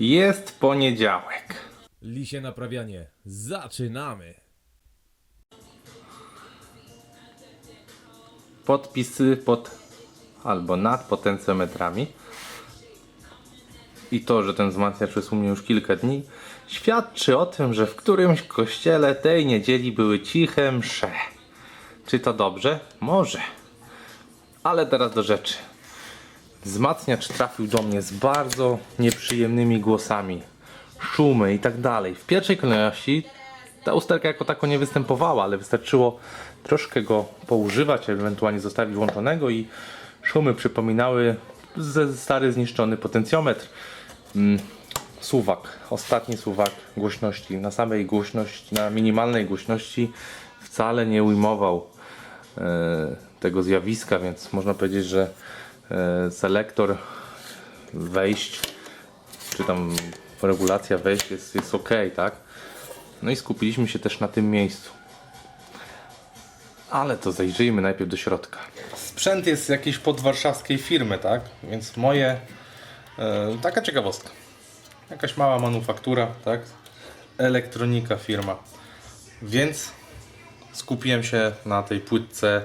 Jest poniedziałek. Lisie naprawianie. Zaczynamy! Podpisy pod albo nad potencjometrami. I to, że ten wzmacniacz jest u mnie już kilka dni, świadczy o tym, że w którymś kościele tej niedzieli były ciche msze. Czy to dobrze? Może. Ale teraz do rzeczy. Wzmacniacz trafił do mnie z bardzo nieprzyjemnymi głosami, szumy i tak dalej. W pierwszej kolejności ta usterka jako tako nie występowała, ale wystarczyło troszkę go poużywać, ewentualnie zostawić włączonego i szumy przypominały stary zniszczony potencjometr. Mm, suwak, ostatni suwak głośności, na samej głośności, na minimalnej głośności wcale nie ujmował e, tego zjawiska, więc można powiedzieć, że selektor wejść, czy tam regulacja wejść jest, jest ok, tak? No i skupiliśmy się też na tym miejscu. Ale to zajrzyjmy najpierw do środka. Sprzęt jest jakiejś podwarszawskiej firmy, tak? Więc moje. E, taka ciekawostka. Jakaś mała manufaktura, tak? Elektronika firma. Więc skupiłem się na tej płytce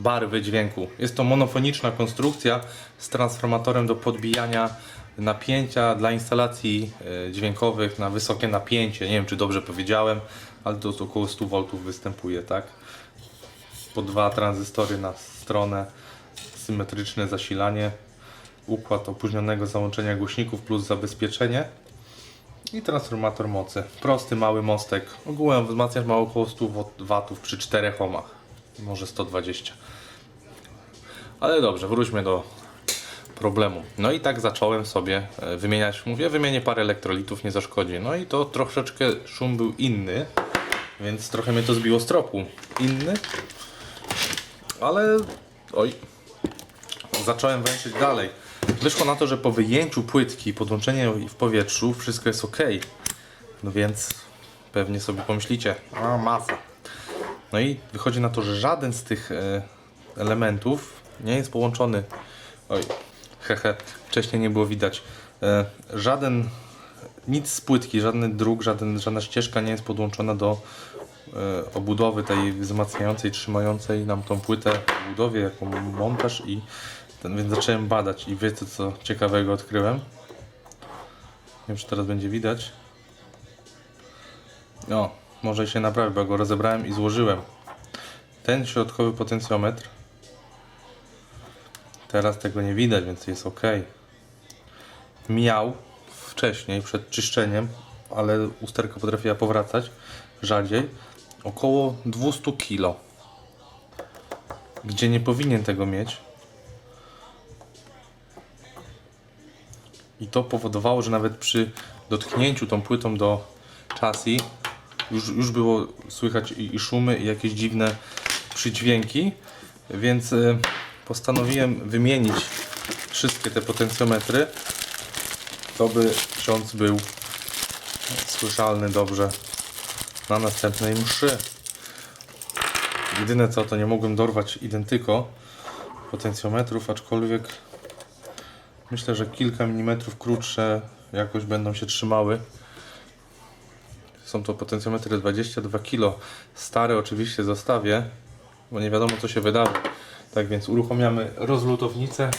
barwy dźwięku. Jest to monofoniczna konstrukcja z transformatorem do podbijania napięcia dla instalacji e, dźwiękowych na wysokie napięcie. Nie wiem, czy dobrze powiedziałem, ale to około 100 V występuje, tak? Po dwa tranzystory na stronę, symetryczne zasilanie, układ opóźnionego załączenia głośników plus zabezpieczenie i transformator mocy. Prosty, mały mostek. Ogółem wzmacniacz ma około 100 W przy 4 ohmach, może 120. Ale dobrze, wróćmy do problemu. No i tak zacząłem sobie e, wymieniać, mówię, wymienię parę elektrolitów, nie zaszkodzi. No i to troszeczkę szum był inny, więc trochę mnie to zbiło z tropu. Inny, ale oj, zacząłem węszyć dalej. Wyszło na to, że po wyjęciu płytki, podłączeniu w powietrzu, wszystko jest ok. No więc pewnie sobie pomyślicie, a masa. No i wychodzi na to, że żaden z tych e, elementów nie jest połączony. Oj, hehe, wcześniej nie było widać. E, żaden, nic z płytki, żadny druk, żaden, żadna ścieżka nie jest podłączona do e, obudowy tej wzmacniającej, trzymającej nam tą płytę w budowie jako montaż i ten, więc zacząłem badać i wiecie co ciekawego odkryłem. Nie wiem czy teraz będzie widać. O, może się naprawi, bo go rozebrałem i złożyłem. Ten środkowy potencjometr Teraz tego nie widać, więc jest ok. Miał wcześniej, przed czyszczeniem, ale usterka potrafiła powracać rzadziej, około 200 kg. Gdzie nie powinien tego mieć. I to powodowało, że nawet przy dotknięciu tą płytą do chassis już, już było słychać i, i szumy, i jakieś dziwne przydźwięki, więc y, postanowiłem wymienić wszystkie te potencjometry, to by ksiądz był słyszalny dobrze na następnej mszy. Jedyne co, to nie mogłem dorwać identyko potencjometrów, aczkolwiek myślę, że kilka milimetrów krótsze jakoś będą się trzymały. Są to potencjometry 22 kg. Stare oczywiście zostawię, bo nie wiadomo co się wydarzy. Tak więc uruchamiamy rozlutownicę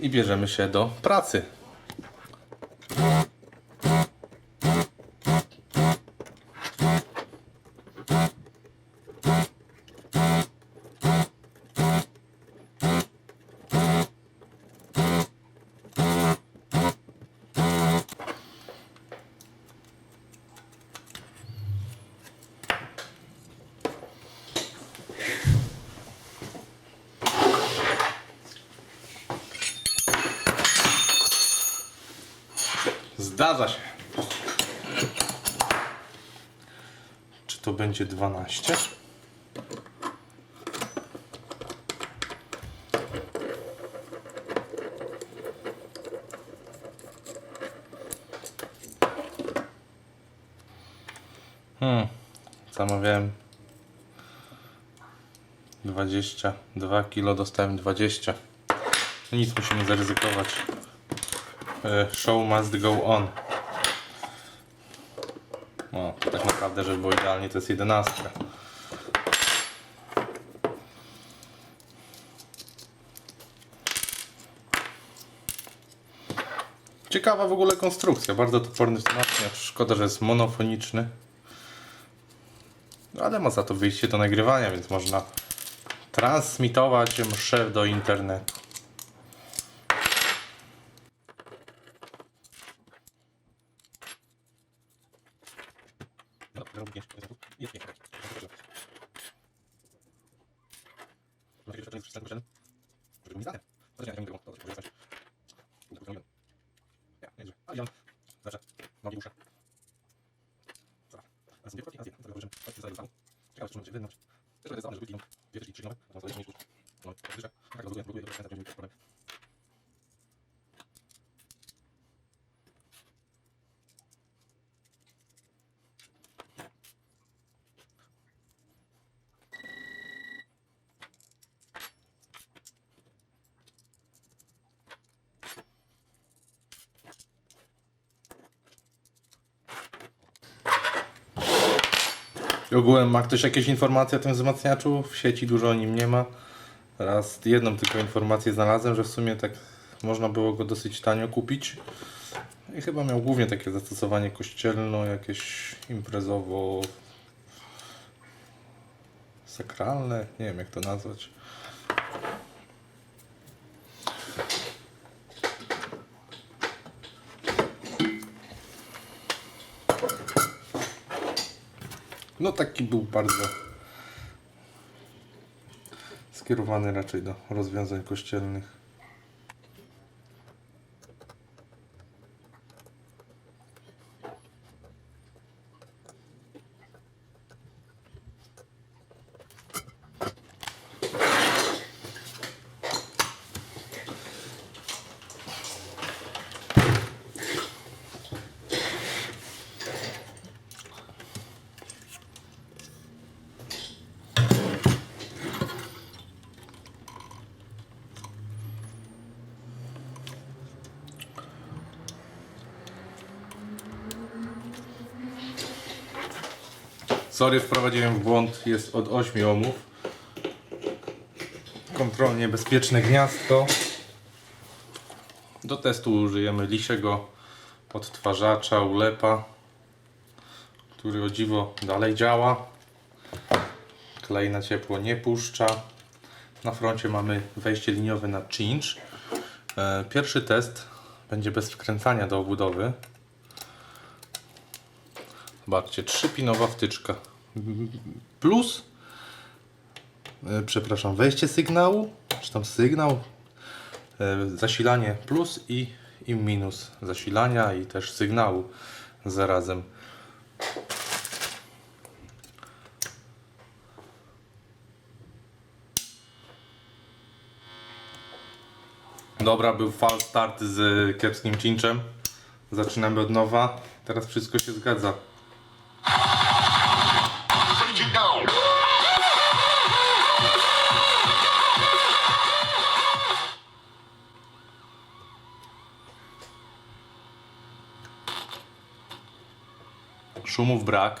i bierzemy się do pracy. Zdarza się. Czy to będzie 12? Hmm, zamawiałem 22 kilo, dostałem 20. No Nic musimy zaryzykować. E, Show must go on. No, tak naprawdę, żeby było idealnie, to jest jedenastka. Ciekawa w ogóle konstrukcja, bardzo toporny wzmacniacz. Szkoda, że jest monofoniczny. No, Ale ma za to wyjście do nagrywania, więc można transmitować mszę do internetu. I Ogółem ma ktoś jakieś informacje o tym wzmacniaczu? W sieci dużo o nim nie ma. Raz jedną tylko informację znalazłem, że w sumie tak można było go dosyć tanio kupić. I chyba miał głównie takie zastosowanie kościelno, jakieś imprezowo sakralne, nie wiem jak to nazwać. No taki był bardzo skierowany raczej do rozwiązań kościelnych. Sorry, wprowadziłem w błąd, jest od 8 ohmów. Kontrolnie bezpieczne gniazdko. Do testu użyjemy lisiego odtwarzacza ulepa, który o dziwo dalej działa. Klej na ciepło nie puszcza. Na froncie mamy wejście liniowe na cinch. E, Pierwszy test będzie bez wkręcania do obudowy. Zobaczcie, trzypinowa wtyczka. Plus, e, przepraszam, wejście sygnału, czy tam sygnał, e, zasilanie plus i, i minus zasilania i też sygnału zarazem. Dobra, był fal start z kiepskim cinczem. Zaczynamy od nowa. Teraz wszystko się zgadza. Szumów brak.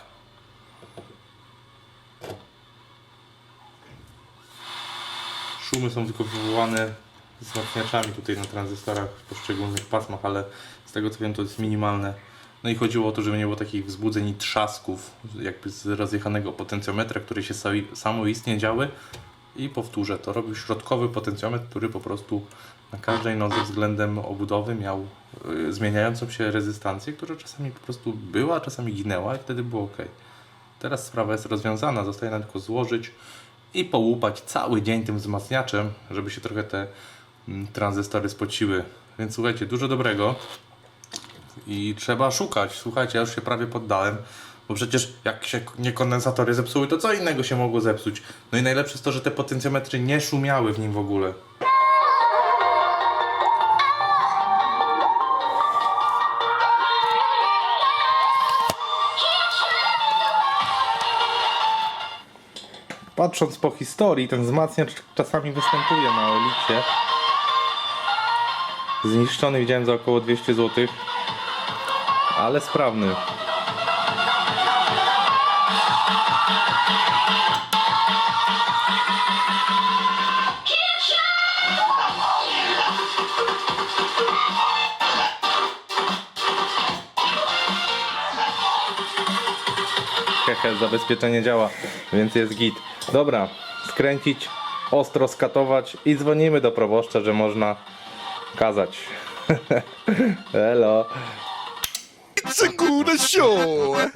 Szumy są tylko wywołane wzmacniaczami tutaj na tranzystorach w poszczególnych pasmach, ale z tego co wiem to jest minimalne. No i chodziło o to, żeby nie było takich wzbudzeń i trzasków, jakby z rozjechanego potencjometra, które się samoistnie działy. I powtórzę, to robił środkowy potencjometr, który po prostu na każdej nodze względem obudowy miał y, zmieniającą się rezystancję, która czasami po prostu była, czasami ginęła i wtedy było ok. Teraz sprawa jest rozwiązana, zostaje nam tylko złożyć i połupać cały dzień tym wzmacniaczem, żeby się trochę te mm, tranzystory spociły. Więc słuchajcie, dużo dobrego i trzeba szukać. Słuchajcie, ja już się prawie poddałem, bo przecież jak się nie kondensatory zepsuły, to co innego się mogło zepsuć. No i najlepsze jest to, że te potencjometry nie szumiały w nim w ogóle. Patrząc po historii, ten wzmacniacz czasami występuje na Elicie. Zniszczony widziałem za około 200 zł, ale sprawny. Hehe, zabezpieczenie działa, więc jest git. Dobra, skręcić, ostro skatować i dzwonimy do proboszcza, że można kazać. Hello. It's a good show.